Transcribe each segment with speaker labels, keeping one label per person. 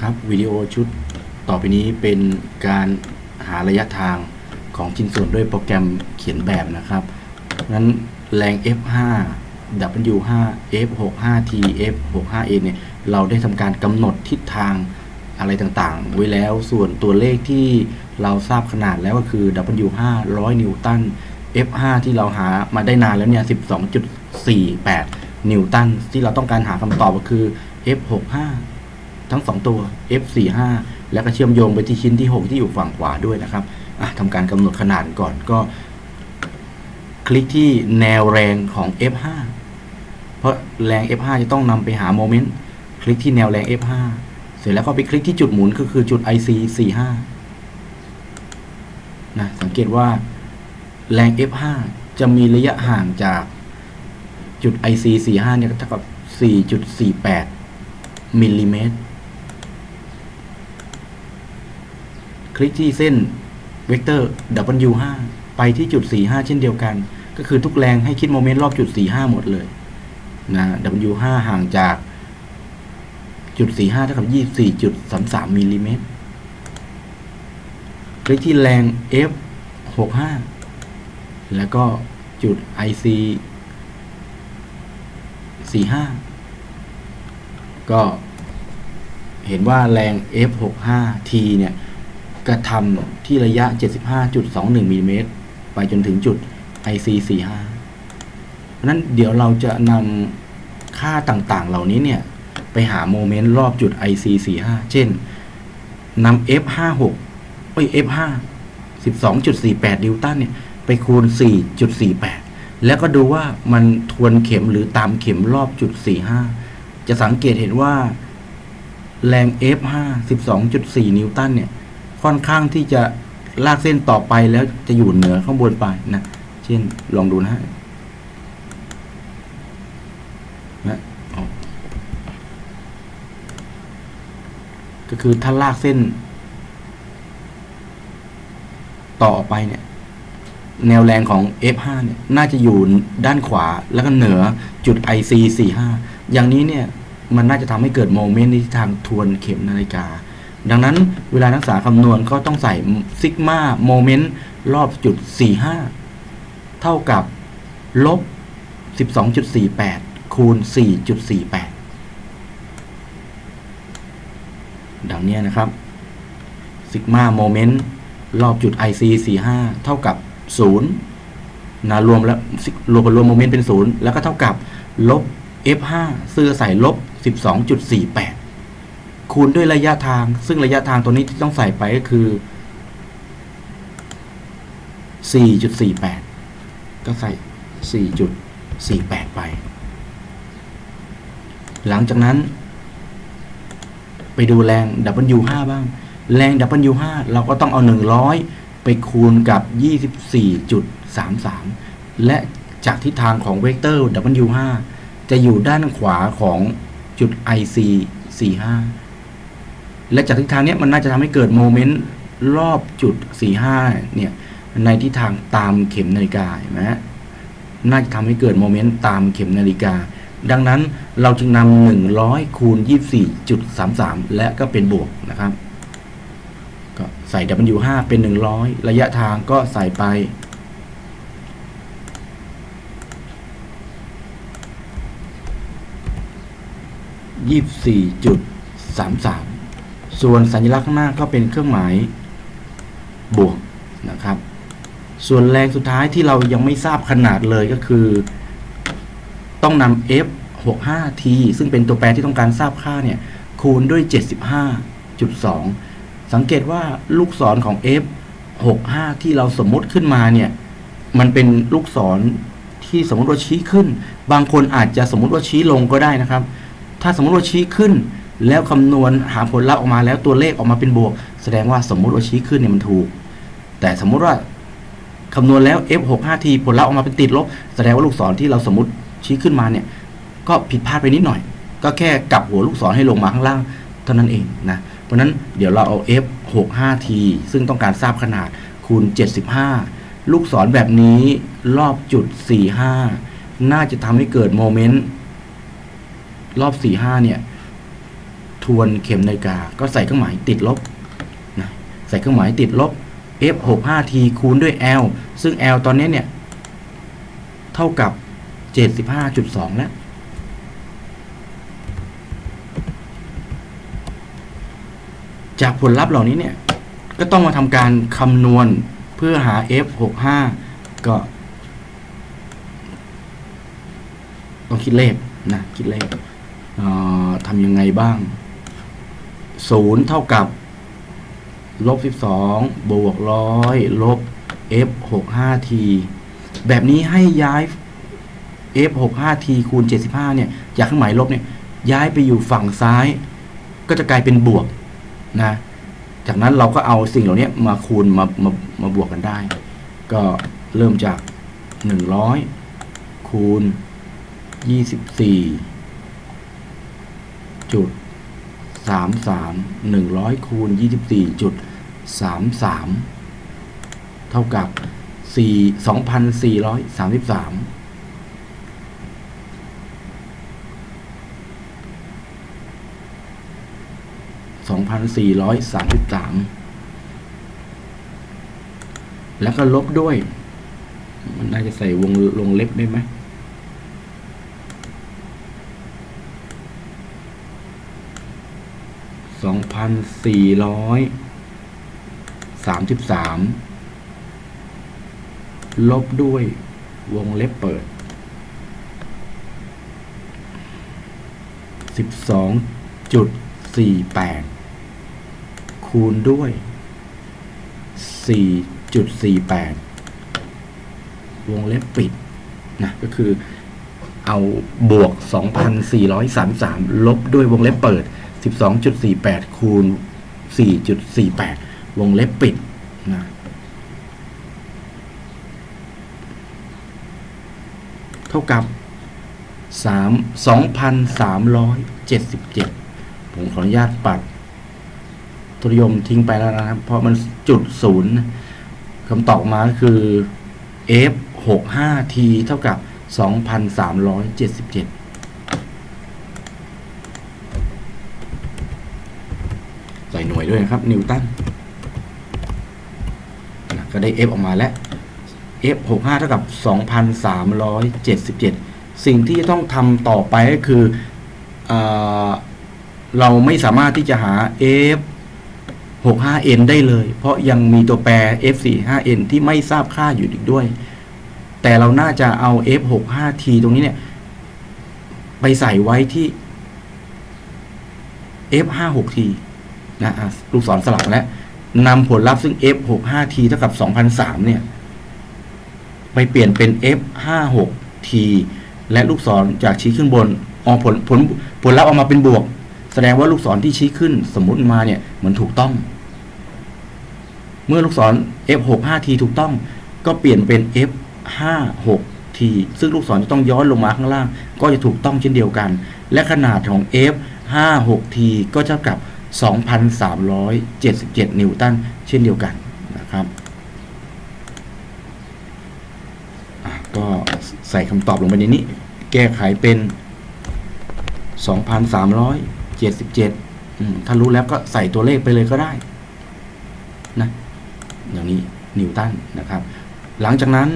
Speaker 1: ครับวิดีโอชุดต่อไปนี้เป็นการหาระยะทางของชิ้นส่วนด้วยโปรแกรมเขียนแบบนะครับนั้นแรง F5 W5 F65T F65A เนี่ยเราได้ทำการกำหนดทิศทางอะไรต่างๆ ไว้แล้วส่วนตัวเลขที่เราทราบขนาดแล้วก็คือ W5 100 นิวตัน F5 ที่เราหามาได้นานแล้วเนี่ย 12.48 นิวตัน ที่เราต้องการหาคำตอบก็คือ F65 ทั้ง 2 ตัว F45 แล้วก็เชื่อมโยงไปที่ชิ้นที่ 6 ที่อยู่ฝั่งขวาด้วยนะครับทำการกำหนดขนาดก่อนก็ คลิกที่แนวแรงของ F5 เพราะแรง F5 จะต้องนำไปหาโมเมนต์คลิกที่แนวแรง F5 เสร็จแล้วก็ไปคลิกที่จุดหมุนก็คือจุด IC 45นะสังเกตว่าแรง F5 จะมีระยะห่างจากจุด IC 45เนี่ยเท่ากับ 4.48มิลลิเมตร คลิกที่เส้นเวกเตอร์ W5 ไปที่จุด 45 เช่นเดียวกัน ก็คือทุกแรงให้คิดโมเมนต์รอบจุด 45 หมดเลยนะ W5 ห่างจากจุด 45เท่ากับ24.33มิลลิเมตรคลิกที่แรง F65 แล้วก็จุด IC 45 ก็เห็นว่าแรง F65T เนี่ย กระทำที่ระยะ 75.21มิลลิเมตรไปจนถึงจุด IC 45เพราะนั้นเดี๋ยวเราจะนำค่าต่างๆ เหล่านี้เนี่ย ไปหาโมเมนต์รอบจุด IC 45เช่นนำ F56 เอ้ย F5 12.48 นิวตันเนี่ย ไปคูณ 4.48 แล้วก็ดูว่ามันทวนเข็มหรือตามเข็มรอบจุด 45 จะสังเกตเห็นว่าแรง F5 12.4 นิวตันเนี่ย ค่อนข้างที่จะลากเส้นต่อไปแล้วจะอยู่เหนือข้างบนไปนะ เช่นลองดูนะฮะนะก็คือถ้าลากเส้น ต่ออไปเนี่ย แนวแรงของ F5 เนี่ย น่าจะอยู่ด้านขวาแล้วก็เหนือจุด IC 45 อย่างนี้เนี่ย มันน่าจะทำให้เกิดโมเมนต์ในทิศทางทวนเข็มนาฬิกา ดังนั้นเวลานักศึกษาคำนวณก็ต้องใส่ซิกมาโมเมนต์รอบจุด 45 เท่ากับลบ 12.48 คูณ 4.48 ดังนี้นะครับซิกมาโมเมนต์รอบจุด IC 45 เท่ากับ 0นะรวมแล้วรวมกับรวมโมเมนต์เป็น 0 แล้วก็เท่ากับลบ F5 ซึ่งจะใส่ลบ 12.48 คูณด้วยระยะทาง ซึ่งระยะทางตัวนี้ที่ต้องใส่ไปก็คือ 4.48 ก็ใส่ 4.48 ไป หลังจากนั้น ไปดูแรง W5 บ้าง แรง W5 เราก็ต้องเอา 100 ไปคูณกับ 24.33 และจากทิศทางของเวกเตอร์ W5 จะอยู่ด้านขวาของจุด IC 45 และจากทิศทางนี้มันน่าจะทำให้เกิดโมเมนต์รอบจุด 45 เนี่ย ในทิศทางตามเข็มนาฬิกาเห็นไหมะน่าจะทำให้เกิดโมเมนต์ตามเข็มนาฬิกา ดังนั้นเราจึงนำ100 คูณ 24.33 และก็เป็นบวกนะครับ ก็ใส่ W5 เป็น 100 ระยะทางก็ใส่ไป 24.33 ส่วนสัญลักษณ์ข้างหน้าก็เป็นเครื่องหมายบวกนะครับ ส่วนแรงสุดท้ายที่เรายังไม่ทราบขนาดเลยก็คือ ต้องนำ F65T ซึ่งเป็นตัวแปรที่ต้องการทราบค่าเนี่ย คูณด้วย 75.2 สังเกตว่าลูกศรของ F65 ที่เราสมมติขึ้นมาเนี่ย มันเป็นลูกศรที่สมมติว่าชี้ขึ้น บางคนอาจจะสมมติว่าชี้ลงก็ได้นะครับ ถ้าสมมติว่าชี้ขึ้น แล้วคำนวณหาผลลัพธ์ออกมาแล้วตัวเลขออกมาเป็นบวก แสดงว่าสมมติว่าชี้ขึ้นเนี่ยมันถูก แต่สมมุติว่าคำนวณแล้ว F65T ผลลัพธ์ออกมาเป็นติดลบ แสดงว่าลูกศรที่เราสมมติชี้ขึ้นมาเนี่ย ก็ผิดพลาดไปนิดหน่อย ก็แค่กลับหัวลูกศรให้ลงมาข้างล่างเท่านั้นเองนะ เพราะฉะนั้นเดี๋ยวเราเอา F65T ซึ่งต้องการทราบขนาดคูณ 75 ลูกศรแบบนี้รอบจุด 45 น่าจะทำให้เกิดโมเมนต์รอบ 45 เนี่ย วนเข็มนาฬิกา ก็ใส่เครื่องหมายติดลบนะใส่เครื่องหมายติดลบ f 6 5 t คูณด้วย l ซึ่ง l ตอนนี้เนี่ย เท่ากับ 75.2 แล้วจากผลลัพธ์เหล่านี้เนี่ย ก็ต้องมาทำการคำนวณเพื่อหา f 6 5ก็ต้องคิดเลขนะ คิดเลขเทำยังไงบ้าง 0 เท่ากับลบ 12 บวกร้อยลบ f 6 5 t แบบนี้ให้ย้าย f 6 5 t คูณ 75 เนี่ย จากเครื่องหมายลบเนี่ย ย้ายไปอยู่ฝั่งซ้าย ก็จะกลายเป็นบวกนะ จากนั้นเราก็เอาสิ่งเหล่านี้มาคูณมามามาบวกกันได้ ก็เริ่มจาก 100 คูณ 24 จุด 33 100คูณ24.33 เท่ากับ 4 2,433 2,433แล้วก็ลบด้วย มันน่าจะใส่วงลงเล็บได้ไหม สองพันสี่ร้อยสามสิบสามลบด้วยวงเล็บเปิดสิบสองจุดสี่แปดคูณด้วยสี่จุดสี่แปดวงเล็บปิดนะก็คือเอาบวก 2,433 ลบด้วยวงเล็บเปิด 12.48 คูณ 4.48 วงเล็บปิดนะเท่ากับ 3 2,377 ผมขออนุญาตปัดทุรยมทิ้งไปแล้วนะครับ เพราะมันจุดศูนย์คำตอบมาคือ f 6 5 t เท่ากับ 2,377 ใส่หน่วย ด้วยนะครับนิวตันก็ได้ f ออกมาแล้ว f 6 5เท่ากับ 2,377 สิ่งที่จะต้องทำต่อไปก็คือเอเราไม่สามารถที่จะหา f 65n ได้เลย เพราะยังมีตัวแปร f45n ที่ไม่ทราบค่าอยู่อีกด้วย แต่เราน่าจะเอา f65t ตรงนี้เนี่ย ไปใส่ไว้ที่ f56t อะลูกศรสลับแล้วนำผลลัพธ์ซึ่ง f65t เท่ากับ 2003 เนี่ย ไปเปลี่ยนเป็น f56t และลูกศรจากชี้ขึ้นบนออกผลผลผลลัพธ์ออกมาเป็นบวก แสดงว่าลูกศรที่ชี้ขึ้นสมมุติมาเนี่ยเหมือนถูกต้อง เมื่อลูกศร f65t ถูกต้อง ก็เปลี่ยนเป็น f56t ซึ่งลูกศรจะต้องย้อนลงมาข้างล่าง ก็จะถูกต้องเช่นเดียวกัน และขนาดของ f56t ก็เท่ากับ 2,377 นิวตันเช่นเดียวกันนะครับก็ใส่คำตอบลงไปในนี้ แก้ไขเป็น 2,377 ถ้ารู้แล้วก็ใส่ตัวเลขไปเลยก็ได้นะอย่างนี้นิวตันนะครับ หลังจากนั้น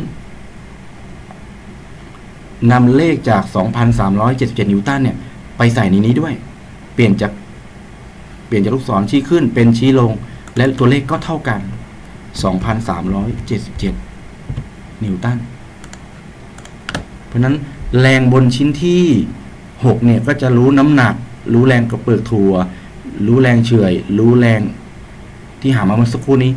Speaker 1: นำเลขจาก 2,377 นิวตันเนี่ย ไปใส่ในนี้ด้วย เปลี่ยนจาก ลี่ยนจากลูกศรชี้ขึ้นเป็นชี้ลง และตัวเลขก็เท่ากัน 2,377 นิวตัน เพราะนั้นแรงบนชิ้นที่ 6 เนี่ย ก็จะรู้น้ำหนัก รู้แรงกระเปือกถั่ว รู้แรงเฉื่อย รู้แรงที่หามาเมื่อสักครู่นี้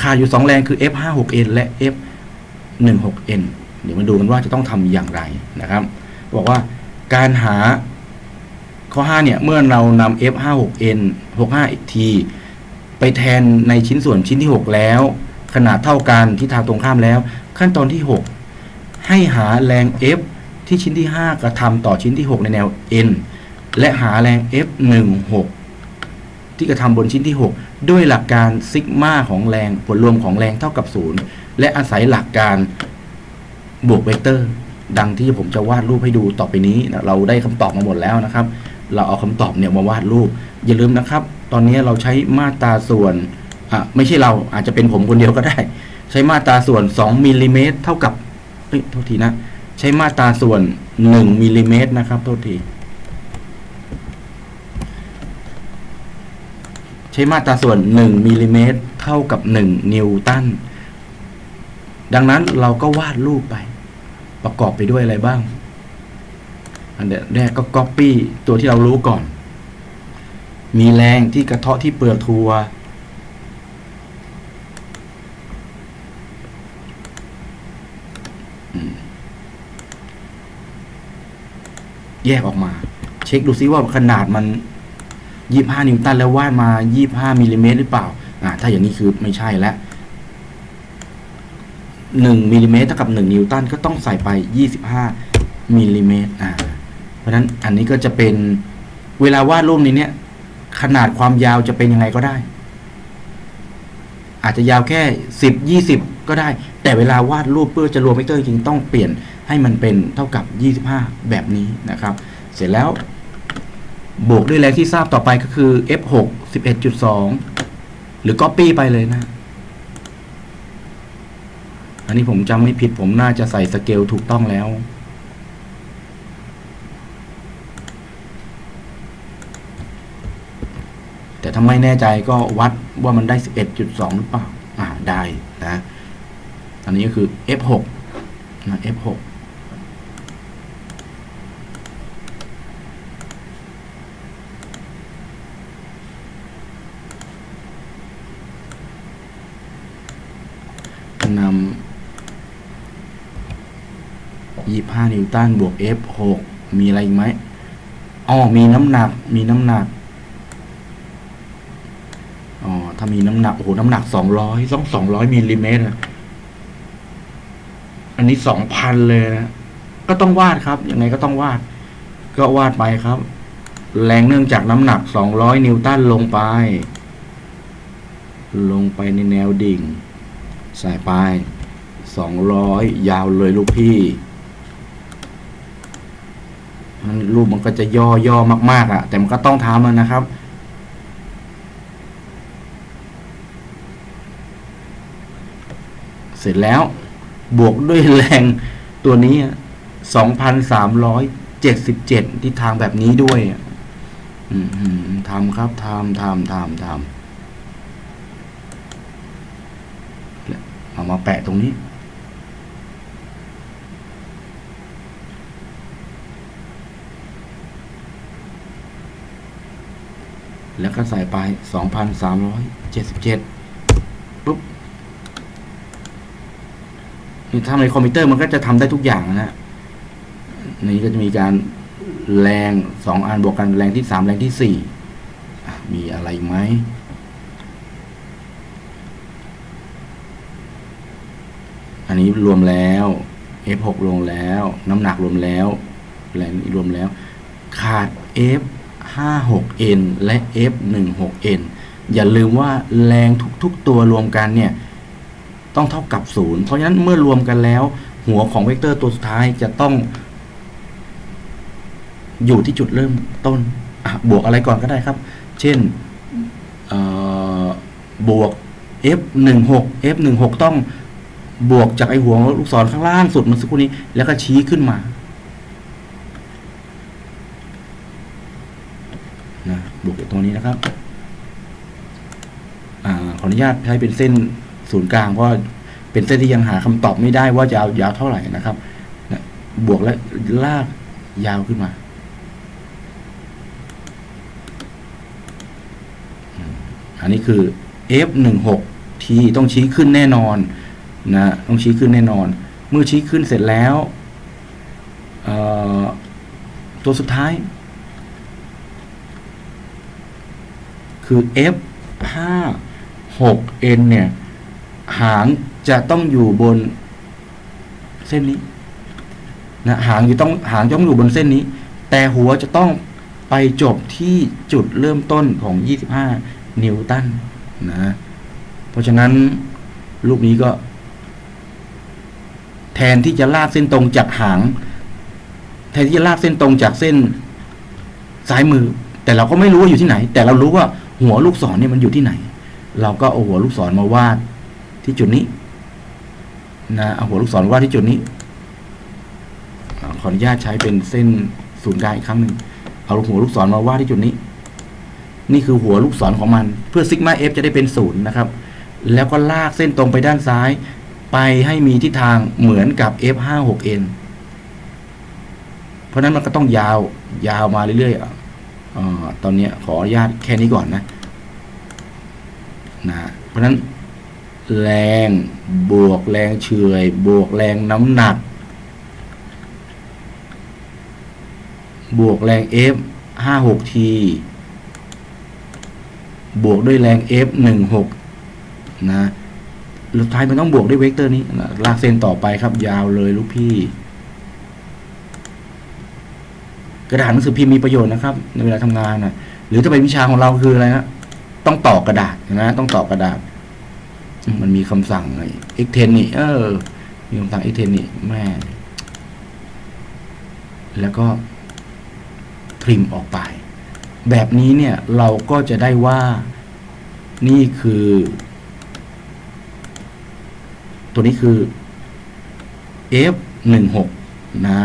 Speaker 1: ขาดอยู่ 2 แรงคือ F56N และ F16N เดี๋ยวมาดูกันว่าจะต้องทำอย่างไรนะครับ บอกว่าการหา ข้อ 5 เนี่ย เมื่อเรานำ F56N 65T ไปแทนในชิ้นส่วนชิ้นที่ 6 แล้ว ขนาดเท่ากันที่ทางตรงข้ามแล้ว ขั้นตอนที่ 6 ให้หาแรง F ที่ชิ้นที่ 5 กระทำต่อชิ้นที่ 6 ในแนว N และหาแรง F16 ที่กระทำบนชิ้นที่ 6 ด้วยหลักการซิกมาของแรงผลรวมของแรงเท่ากับ 0 และอาศัยหลักการบวกเวกเตอร์ ดังที่ผมจะวาดรูปให้ดูต่อไปนี้ เราได้คำตอบมาหมดแล้วนะครับ เราเอาคำตอบเนี่ยมาวาดรูป อย่าลืมนะครับ ตอนนี้เราใช้มาตราส่วนอะไม่ใช่เราอาจจะเป็นผมคนเดียวก็ได้ ใช้มาตราส่วน 2มิลลิเมตรเท่ากับเอ้ยโทษทีนะ ใช้มาตราส่วน 1มิลลิเมตรนะครับ โทษที ใช้มาตราส่วน 1มิลลิเมตรเท่ากับ 1 นิวตันดังนั้นเราก็วาดรูปไป ประกอบไปด้วยอะไรบ้าง อันแรกก็ Copy ตัวที่เรารู้ก่อน มีแรงที่กระเทาะที่เปลือกทัวแยกออกมา เช็คดูซิว่าขนาดมัน 25 นิวตันแล้ววาดมา 25มิลลิเมตรหรือเปล่า อ่า ถ้าอย่างนี้คือไม่ใช่แล้ว1มิลลิเมตรเท่ากับ 1 นิวตันก็ต้องใส่ไป 25มิลลิเมตรอ่า เพราะฉะนั้นอันนี้ก็จะเป็นเวลาวาดรูปนี้เนี่ย ขนาดความยาวจะเป็นยังไงก็ได้ อาจจะยาวแค่10 20ก็ได้ แต่เวลาวาดรูปเพื่อจะรวมเวกเตอร์จริงต้องเปลี่ยนให้มันเป็นเท่ากับ 25 แบบนี้นะครับ เสร็จแล้วบวกด้วยแรงที่ทราบต่อไปก็คือ f6 11.2 หรือ copy ไปเลยนะ อันนี้ผมจำไม่ผิดผมน่าจะใส่สเกลถูกต้องแล้ว แต่ถ้าไม่แน่ใจก็วัดว่ามันได้ 11.2 หรือเปล่า อ่าได้นะ อันนี้ก็คือ f6 นะ f6 นำยี่ห้านิวตันบวก f หกมีอะไรอีกไหมอ๋อมีน้ำหนัก มีน้ำหนัก อ๋อ ถ้า มีน้ำหนัก โอ้โห น้ำหนักสองร้อยต้องสองร้อยมิลลิเมตรอะอันนี้สองพันเลยนะ ก็ต้องวาดครับ ยังไงก็ต้องวาด ก็วาดไปครับ แรงเนื่องจากน้ำหนักสองร้อยนิวตันลงไป ลงไปในแนวดิ่งใส่ไปสองร้อยยาวเลยลูกพี่มันรูปมันก็จะย่อย่อมาก ๆอะ แต่มันก็ต้องทำมันนะครับ เสร็จแล้วบวกด้วยแรงตัวนี้สองพันสามร้อยเจ็ดสิบเจ็ดทิศทางแบบนี้ด้วยทำครับทำทำทำทำเอามาแปะตรงนี้ แล้วก็ใส่ไป 2,377 ปุ๊บ นี่ถ้าในคอมพิวเตอร์มันก็จะทำได้ทุกอย่างนะฮะนี่ก็จะมีการแรงสองอันบวกกันแรงที่สามแรงที่สี่มีอะไรไหมอันนี้รวมแล้ว F6 รวมแล้ว น้ำหนักรวมแล้ว แรงรวมแล้ว ขาด F56N และ F16N อย่าลืมว่าแรงทุกๆตัวรวมกันเนี่ย ต้องเท่ากับศูนย์เพราะฉะนั้นเมื่อรวมกันแล้ว หัวของเวกเตอร์ตัวสุดท้ายจะต้อง อยู่ที่จุดเริ่มต้นบวกอะไรก่อนก็ได้ครับ เช่นเอ่อบวก F16 F16 ต้องบวกจากไอหัวลูกศรข้างล่างสุดมันสักครู่นี้ แล้วก็ชี้ขึ้นมานะบวกจากตรงนี้นะครับ อ่า ขออนุญาตใช้เป็นเส้น ศูนย์กลางเพราะว่าเป็นเส้นที่ยังหาคำตอบไม่ได้ว่าจะยาวยาวเท่าไหร่นะครับบวกและลากยาวขึ้นมา อันนี้คือ F16 T ต้องชี้ขึ้นแน่นอนนะต้องชี้ขึ้นแน่นอน เมื่อชี้ขึ้นเสร็จแล้ว ตัวสุดท้าย คือ F 5 6 N เนี่ย หางจะต้องอยู่บนเส้นนี้นะหางอยู่ต้องหางต้องอยู่บนเส้นนี้ แต่หัวจะต้องไปจบที่จุดเริ่มต้นของ 25 นิวตันนะ เพราะฉะนั้นรูปนี้ก็ แทนที่จะลากเส้นตรงจากหาง แทนที่จะลากเส้นตรงจากเส้นซ้ายมือ แต่เราก็ไม่รู้ว่าอยู่ที่ไหน แต่เรารู้ว่าหัวลูกศรเนี่ยมันอยู่ที่ไหน เราก็เอาหัวลูกศรมาวาด ที่จุดนี้นะเอาหัวลูกศรวาดที่จุดนี้ขออนุญาตใช้เป็นเส้นศูนย์กลางอีกครั้งหนึ่งเอาหัวลูกศรมาวาดที่จุดนี้ นี่คือหัวลูกศรของมัน เพื่อซิกมาเอฟจะได้เป็นศูนย์นะครับ แล้วก็ลากเส้นตรงไปด้านซ้าย ไปให้มีทิศทางเหมือนกับ F56N เพราะนั้นมันก็ต้องยาวยาวมาเรื่อยๆอะอ่าตอนนี้ขออนุญาตแค่นี้ก่อนนะนะเพราะนั้น แรง บวกแรงเฉื่อยบวกแรงน้ำหนัก บวกแรง F 56 T บวกด้วยแรง F 16นะสุดท้ายมันต้องบวกด้วยเวกเตอร์นี้นะลากเส้นต่อไปครับ ยาวเลยลูกพี่ กระดาษหนังสือพิมพ์มีประโยชน์นะครับ ในเวลาทำงานนะหรือถ้าเป็นวิชาของเราคืออะไรนะต้องต่อกระดาษนะต้องต่อกระดาษ มันมีคำสั่งไอ้ X10 นี่ เออ มีคำสั่ง X10 นี่แม่ แล้วก็ทริมออกไป แบบนี้เนี่ย เราก็จะได้ว่า นี่คือ ตัวนี้คือ F16 นะ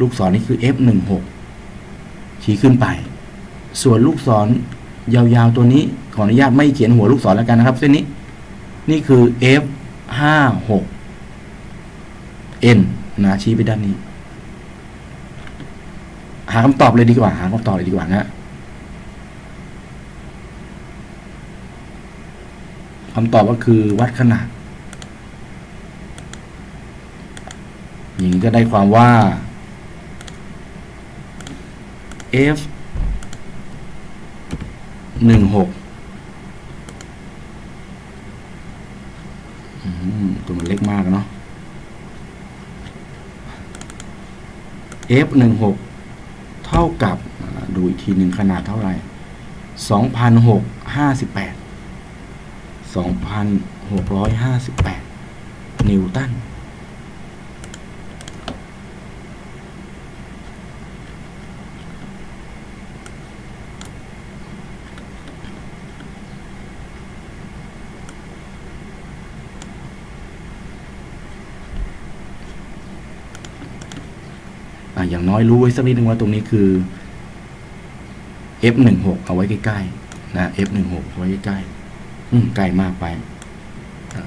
Speaker 1: ลูกศรนี่คือ F16 ชี้ขึ้นไป ส่วนลูกศร ยาวๆตัวนี้ขออนุญาตไม่เขียนหัวลูกศรแล้วกันนะครับ เส้นนี้ นี่คือ F56 N นะชี้ไปด้านนี้ หาคำตอบเลยดีกว่า หาคำตอบเลยดีกว่านะคำตอบก็คือวัดขนาดอย่างนี้ก็ได้ความว่า F หนึ่งหกตัวมันเล็กมากเนาะ F หนึ่งหกเท่ากับดูอีกทีหนึ่งขนาดเท่าไหร่สองพันหกห้าสิบแปดสองพันหกร้อยห้าสิบแปดนิวตัน อย่างน้อยรู้ไว้สักนิดนึงว่าตรงนี้คือ F16 เอาไว้ใกล้ๆนะ F16 เอาไว้ใกล้ๆอืมใกล้มากไปอะ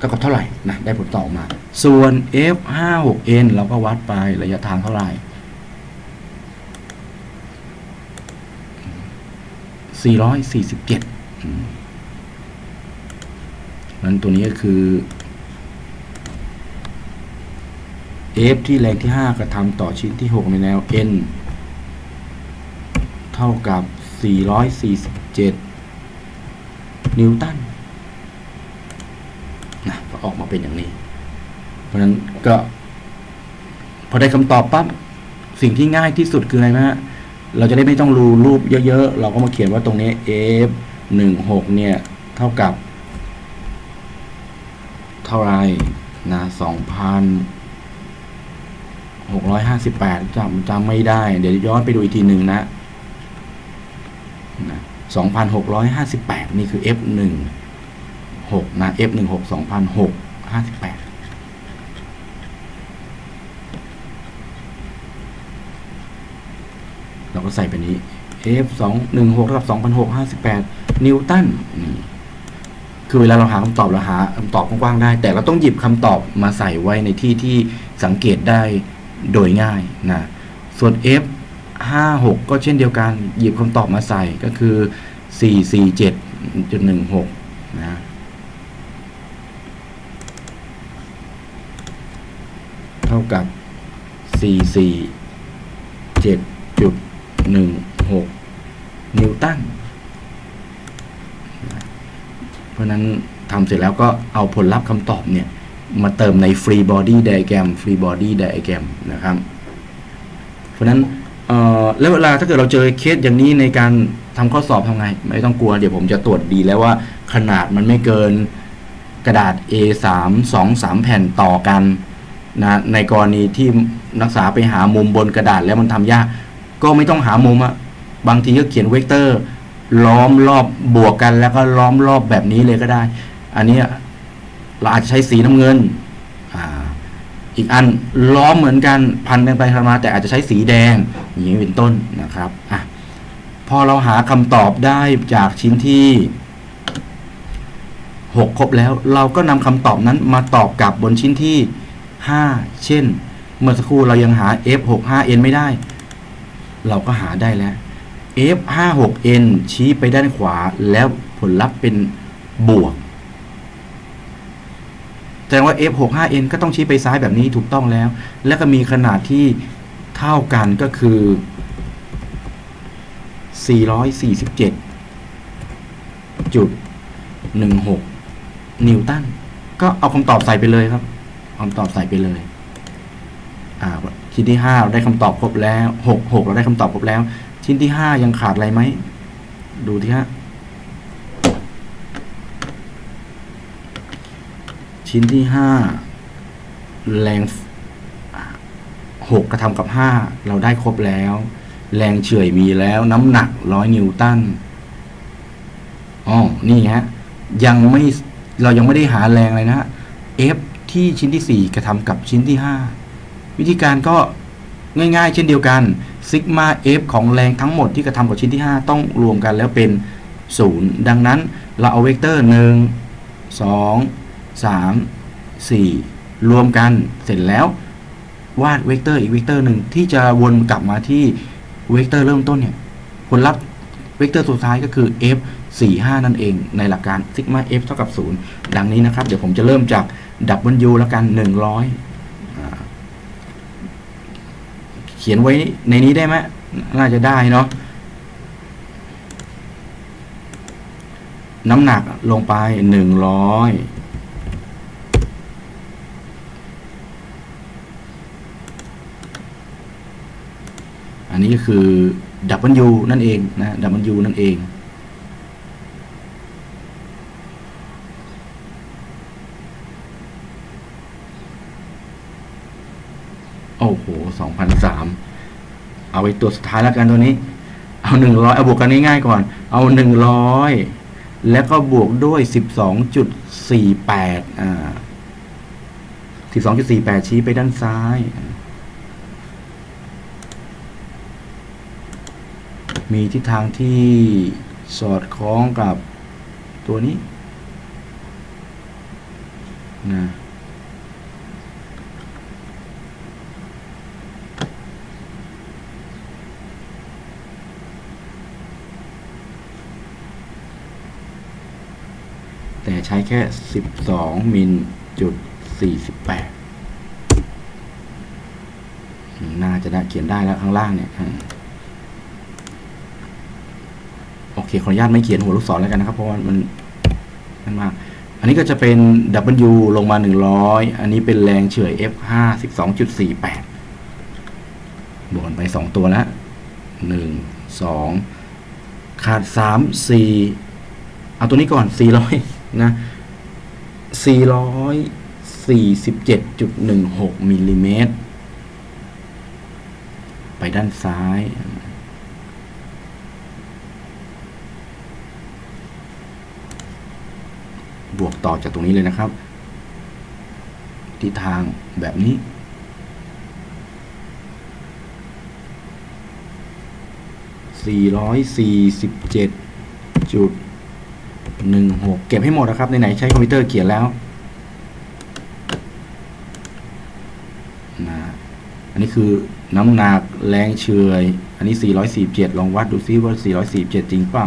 Speaker 1: ก็กับเท่าไหร่นะได้ผลตอบอมา ส่วน F56N เราก็วัดไประยะทางเท่าไหร่447นั้นตัวนี้ก็คือ F ที่แรงที่ 5 กระทำต่อชิ้นที่ 6 ในแนว N เท่ากับ 447 นิวตันนะก็ออกมาเป็นอย่างนี้ เพราะนั้นก็ พอได้คำตอบปั๊บสิ่งที่ง่ายที่สุดคืออะไรนะฮะเราจะได้ไม่ต้องรูรูปเยอะๆ เราก็มาเขียนว่าตรงนี้ F 16เนี่ย เท่ากับ เท่าไรนะ2,000 หกร้อยห้าสิบแปดจำจำไม่ได้ เดี๋ยวย้อนไปดูอีกทีหนึ่งนะสองพันหกร้อยห้าสิบแปดนี่คือ F หนึ่งหกนะ F หนึ่งหกสองพันหกห้าสิบแปดเราก็ใส่ไปนี้ F สองหนึ่งหกเท่ากับสองพันหกห้าสิบแปดนิวตันนี่คือเวลาเราหาคำตอบเราหาคำตอบกว้างๆได้ แต่เราต้องหยิบคำตอบมาใส่ไว้ในที่ที่สังเกตได้ โดยง่ายนะส่วน F 5 6 ก็เช่นเดียวกันหยิบคำตอบมาใส่ก็คือ 4 4 7จุด1 6 นะเท่ากับ 4 4 7จุด1 6 นิวตันเพราะนั้นทำเสร็จแล้วก็เอาผลลัพธ์คำตอบเนี่ย มาเติมใน free body diagram free body diagram นะครับ เพราะนั้นแล้วเวลาถ้าเกิดเราเจอเคสอย่างนี้ในการทำข้อสอบทำไง ไม่ต้องกลัว เดี๋ยวผมจะตรวจดีแล้วว่าขนาดมันไม่เกินกระดาษ A3 2 3 แผ่นต่อกันนะในกรณีที่นักศึกษาไปหามุมบนกระดาษแล้วมันทำยาก ก็ไม่ต้องหามุมอะบางทีก็เขียนเวกเตอร์ ล้อมรอบบวกกันแล้วก็ล้อมรอบแบบนี้เลยก็ได้ อันนี้ เราอาจจะใช้สีน้ำเงินออีกอันล้อมเหมือนกันพันกันไปพันมา แต่อาจจะใช้สีแดงอย่างนี้เป็นต้นนะครับอะพอเราหาคำตอบได้จากชิ้นที่หกครบแล้วเราก็นำคำตอบนั้นมาตอบกับบนชิ้นที่ห้าเช่น เมื่อสักครู่เรายังหา f 6 5 n ไม่ได้ เราก็หาได้แล้ว f 5 6 n ชี้ไปด้านขวาแล้วผลลัพธ์เป็นบวก แสดงว่า f 6 5 n ก็ต้องชี้ไปซ้ายแบบนี้ถูกต้องแล้ว แล้วก็มีขนาดที่เท่ากันก็คือ 447จุด16 นิวตัน ก็เอาคำตอบใส่ไปเลยครับเอาคำตอบใส่ไปเลย อ่า ชิ้นที่ห้าเราได้คำตอบครบแล้วหกหกเราได้คำตอบครบแล้ว ชิ้นที่ห้ายังขาดอะไรไหม ดูที่ฮะ ชิ้นที่ห้าแรงหกกระทำกับห้าเราได้ครบแล้ว แรงเฉื่อยมีแล้วน้ำหนักร้อยนิวตันอ๋อนี่ฮะยังไม่เรายังไม่ได้หาแรงเลยนะฮะ F ที่ชิ้นที่สี่กระทำกับชิ้นที่ห้าวิธีการก็ง่ายๆ เช่นเดียวกันซิกมา F ของแรงทั้งหมดที่กระทำกับชิ้นที่ 5 ต้องรวมกันแล้วเป็น 0 ดังนั้นเราเอาเวกเตอร์ 1 2 3 4 รวมกันเสร็จแล้ววาดเวกเตอร์อีกเวกเตอร์หนึ่งที่จะวนกลับมาที่เวกเตอร์เริ่มต้นเนี่ยผลลัพธ์เวกเตอร์สุดท้ายก็คือ f 4 5 นั่นเองในหลักการซิกมา f เท่ากับ 0 ดังนี้นะครับ เดี๋ยวผมจะเริ่มจาก W แล้วกัน 100อ่าเขียนไว้ในนี้ได้ไหมน่าจะได้เนาะน้ำหนักลงไป 100 อันนี้ก็คือ W นั่นเองนะ W นั่นเอง โอ้โหสองพันสามเอาไปตัวสุดท้ายแล้วกันตัวนี้ เอาหนึ่งร้อยเอาบวกกันง่ายๆก่อน เอาหนึ่งร้อยแล้วก็บวกด้วยสิบสองจุดสี่แปดอ่าสิบสองจุดสี่แปดชี้ไปด้านซ้าย มีทิศทางที่สอดคล้องกับตัวนี้นะแต่ใช้แค่ 12 มิลจุด 48 น่าจะได้เขียนได้แล้วข้างล่างเนี่ยอืม โอ เคขออนุญาตไม่เขียนหัวลูกศรแล้วกันนะครับเพราะว่ามันมันมาก อันนี้ก็จะเป็น W ลงมา 100 อันนี้เป็นแรงเฉื่อย F 5 12.48 บวกไป 2 ตัวแล้ว1 2 ขาด 3 4 เอาตัวนี้ก่อน 400 นะ 447.16มิลลิเมตรไปด้านซ้าย บวก ต่อจากตรงนี้เลยนะครับ ทิศทางแบบนี้ 447จุด16 เก็บให้หมดนะครับไหนใช้คอมพิวเตอร์เขียนแล้วนะอันนี้คือน้ำหนักแรงเฉยอันนี้ 447 ลองวัดดูซิว่า 447 จริงเปล่า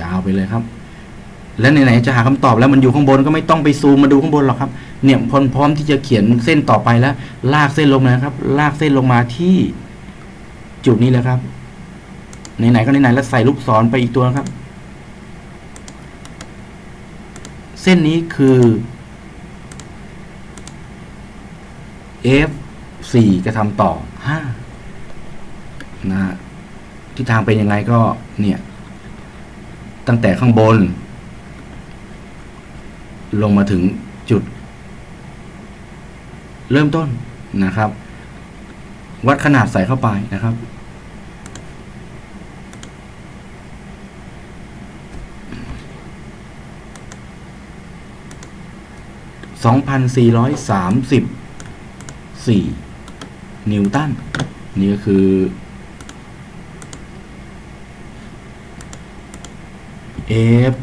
Speaker 1: ยาวไปเลยครับ และไหนๆจะหาคำตอบแล้วมันอยู่ข้างบนก็ไม่ต้องไปซูมมาดูข้างบนหรอกครับ เนี่ยพร้อมที่จะเขียนเส้นต่อไปแล้ว ลากเส้นลงมานะครับ ลากเส้นลงมาที่จุดนี้แหละครับไหนๆก็ไหนๆแล้วใส่ลูกศรไปอีกตัวครับ เส้นนี้คือ F 4กระทำต่อ5นะฮะทิศทางเป็นยังไงก็เนี่ย ตั้งแต่ข้างบน ลงมาถึงจุด เริ่มต้นนะครับ วัดขนาดใส่เข้าไปนะครับสองพันสี่ร้อยสามสิบสี่นิวตันนี่ก็คือ F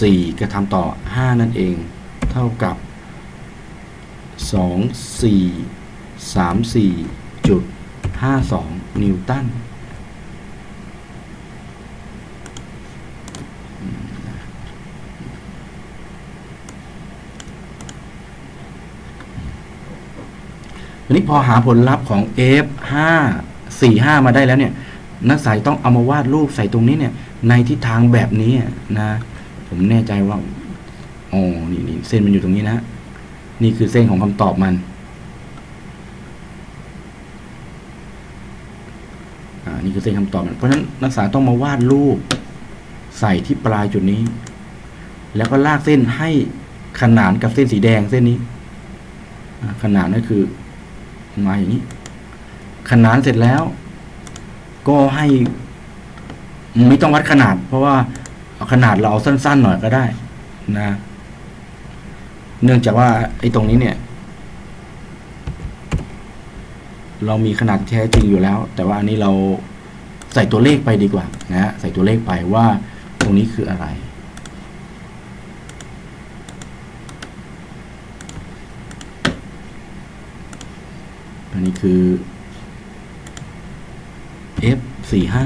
Speaker 1: สี่กระทำต่อห้านั่นเอง เท่ากับสองสี่สามสี่จุดห้าสองนิวตันทีนี้พอหาผลลัพธ์ของ F 5 4 5 มาได้แล้วเนี่ย นักสายต้องเอามาวาดรูปใส่ตรงนี้เนี่ย ในทิศทางแบบนี้นะ ผมแน่ใจว่าอ๋อนี่นี่เส้นมันอยู่ตรงนี้นะ นี่คือเส้นของคำตอบมันอ่านี่คือเส้นคำตอบมันเพราะฉะนั้นนักศึกษาต้องมาวาดรูป ใส่ที่ปลายจุดนี้ แล้วก็ลากเส้นให้ขนานกับเส้นสีแดงเส้นนี้ขนานนั่นคือมาอย่างนี้ ขนานเสร็จแล้ว ก็ให้ ไม่ต้องวัดขนาด เพราะว่าขนาดเราเอาสั้น ๆ หน่อยก็ได้นะ เนื่องจากว่าไอ้ตรงนี้เนี่ย เรามีขนาดแท้จริงอยู่แล้ว แต่ว่าอันนี้เราใส่ตัวเลขไปดีกว่านะฮะใส่ตัวเลขไปว่าตรงนี้คืออะไร อันนี้คือ F สี่ห้า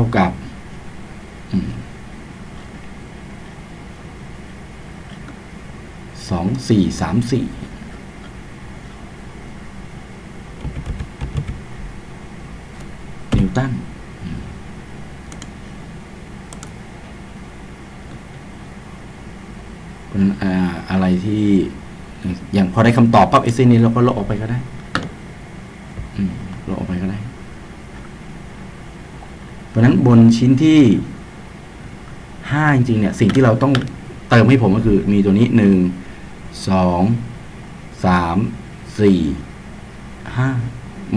Speaker 1: ท่ากับสองสี่สามสี่นิวตันเป็นอะไรที่อย่างพอได้คำตอบปั๊บไอ้เส้นนี้เราก็ลบออกไปก็ได้ลบออกไปก็ได้ เพราะนั้นบนชิ้นที่ห้าจริงๆเนี่ยสิ่งที่เราต้องเติมให้ผมก็คือมีตัวนี้หนึ่งสองสามสี่ห้า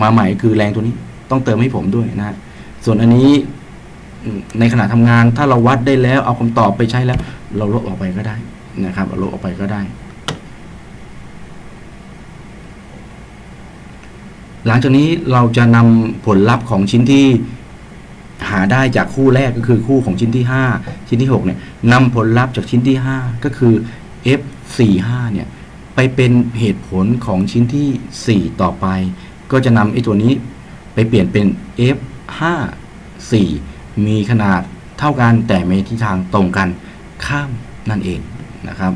Speaker 1: มาใหม่คือแรงตัวนี้ต้องเติมให้ผมด้วยนะส่วนอันนี้ในขณะทำงานถ้าเราวัดได้แล้ว เอาคำตอบไปใช้แล้ว เราลบออกไปก็ได้นะครับลบออกไปก็ได้ หลังจากนี้เราจะนำผลลัพธ์ของชิ้นที่ หาได้จากคู่แรกก็คือคู่ของชิ้นที่ 5 ชิ้นที่6เนี่ยนำผลลัพธ์จากชิ้นที่ 5 ก็คือ f 4 5 เนี่ยไปเป็นเหตุผลของชิ้นที่ 4 ต่อไป ก็จะนำไอ้ตัวนี้ไปเปลี่ยนเป็น f 5 4 มีขนาดเท่ากันแต่มีทิศทางตรงกันข้ามนั่นเองนะครับ